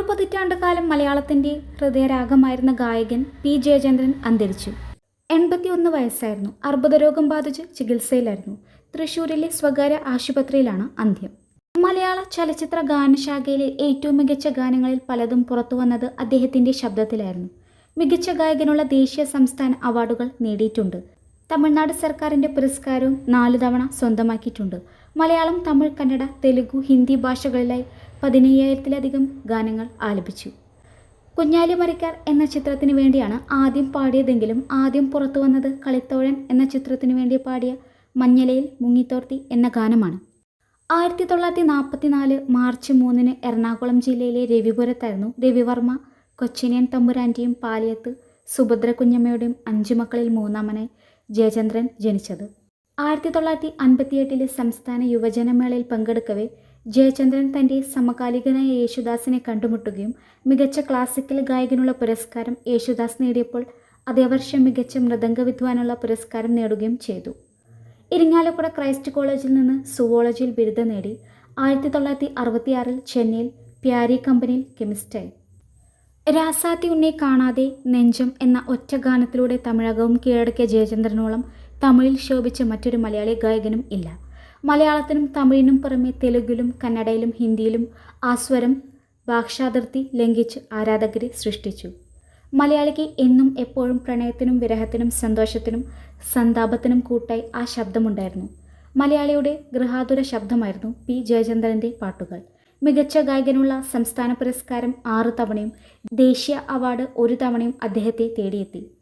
ആറു പതിറ്റാണ്ട് കാലം മലയാളത്തിന്റെ ഹൃദയരാഗമായിരുന്ന ഗായകൻ പി ജയചന്ദ്രൻ അന്തരിച്ചു. എൺപത്തിയൊന്ന് വയസ്സായിരുന്നു. അർബുദരോഗം ബാധിച്ച് ചികിത്സയിലായിരുന്നു. തൃശൂരിലെ സ്വകാര്യ ആശുപത്രിയിലാണ് അന്ത്യം. മലയാള ചലച്ചിത്ര ഗാനശാഖയിലെ ഏറ്റവും മികച്ച ഗാനങ്ങളിൽ പലതും പുറത്തു വന്നത് അദ്ദേഹത്തിന്റെ ശബ്ദത്തിലായിരുന്നു. മികച്ച ഗായകനുള്ള ദേശീയ സംസ്ഥാന അവാർഡുകൾ നേടിയിട്ടുണ്ട്. തമിഴ്നാട് സർക്കാരിന്റെ പുരസ്കാരവും നാലു തവണ സ്വന്തമാക്കിയിട്ടുണ്ട്. മലയാളം തമിഴ് കന്നഡ തെലുഗു ഹിന്ദി ഭാഷകളിലായി പതിനയ്യായിരത്തിലധികം ഗാനങ്ങൾ ആലപിച്ചു. കുഞ്ഞാലി മറിക്കാർ എന്ന ചിത്രത്തിന് വേണ്ടിയാണ് ആദ്യം പാടിയതെങ്കിലും ആദ്യം പുറത്തു വന്നത് കളിത്തോഴൻ എന്ന ചിത്രത്തിന് വേണ്ടി പാടിയ മഞ്ഞലയിൽ മുങ്ങിത്തോർത്തി എന്ന ഗാനമാണ്. ആയിരത്തി തൊള്ളായിരത്തി നാൽപ്പത്തി നാല് മാർച്ച് മൂന്നിന് എറണാകുളം ജില്ലയിലെ രവിപുരത്തായിരുന്നു രവിവർമ്മ കൊച്ചിനിയൻ തമ്പുരാന്റെയും പാലിയത്ത് സുഭദ്ര കുഞ്ഞമ്മയുടെയും അഞ്ചു മക്കളിൽ മൂന്നാമനായി ജയചന്ദ്രൻ ജനിച്ചത്. ആയിരത്തി തൊള്ളായിരത്തി അൻപത്തിയെട്ടിലെ സംസ്ഥാന യുവജനമേളയിൽ പങ്കെടുക്കവേ ജയചന്ദ്രൻ തന്റെ സമകാലികനായ യേശുദാസിനെ കണ്ടുമുട്ടുകയും മികച്ച ക്ലാസിക്കൽ ഗായകനുള്ള പുരസ്കാരം യേശുദാസ് നേടിയപ്പോൾ അതേ വർഷം മികച്ച മൃദംഗ വിദ്വാനുള്ള പുരസ്കാരം നേടുകയും ചെയ്തു. ഇരിങ്ങാലക്കുട ക്രൈസ്റ്റ് കോളേജിൽ നിന്ന് സുവോളജിയിൽ ബിരുദം നേടി ആയിരത്തി തൊള്ളായിരത്തി അറുപത്തിയാറിൽ ചെന്നൈയിൽ പ്യാരി കമ്പനിയിൽ കെമിസ്റ്റായി രാസാത്തി ഉണ്ണെ കാണാതെ നെഞ്ചം എന്ന ഒറ്റ ഗാനത്തിലൂടെ തമിഴകവും കീഴടക്കിയ ജയചന്ദ്രനോളം തമിഴിൽ ശോഭിച്ച മറ്റൊരു മലയാളി ഗായകനും ഇല്ല. മലയാളത്തിനും തമിഴിനും പുറമെ തെലുങ്കിലും കന്നഡയിലും ഹിന്ദിയിലും ആസ്വരം സ്വരം ഭാഷാതിർത്തി ലംഘിച്ച് ആരാധകരെ സൃഷ്ടിച്ചു. മലയാളിക്ക് എന്നും എപ്പോഴും പ്രണയത്തിനും വിരഹത്തിനും സന്തോഷത്തിനും സന്താപത്തിനും കൂട്ടായി ആ ശബ്ദമുണ്ടായിരുന്നു. മലയാളിയുടെ ഗൃഹാതുര ശബ്ദമായിരുന്നു പി. ജയചന്ദ്രന്റെ പാട്ടുകൾ. മികച്ച ഗായകനുള്ള സംസ്ഥാന പുരസ്കാരം ആറ് തവണയും ദേശീയ അവാർഡ് ഒരു തവണയും അദ്ദേഹത്തെ തേടിയെത്തി.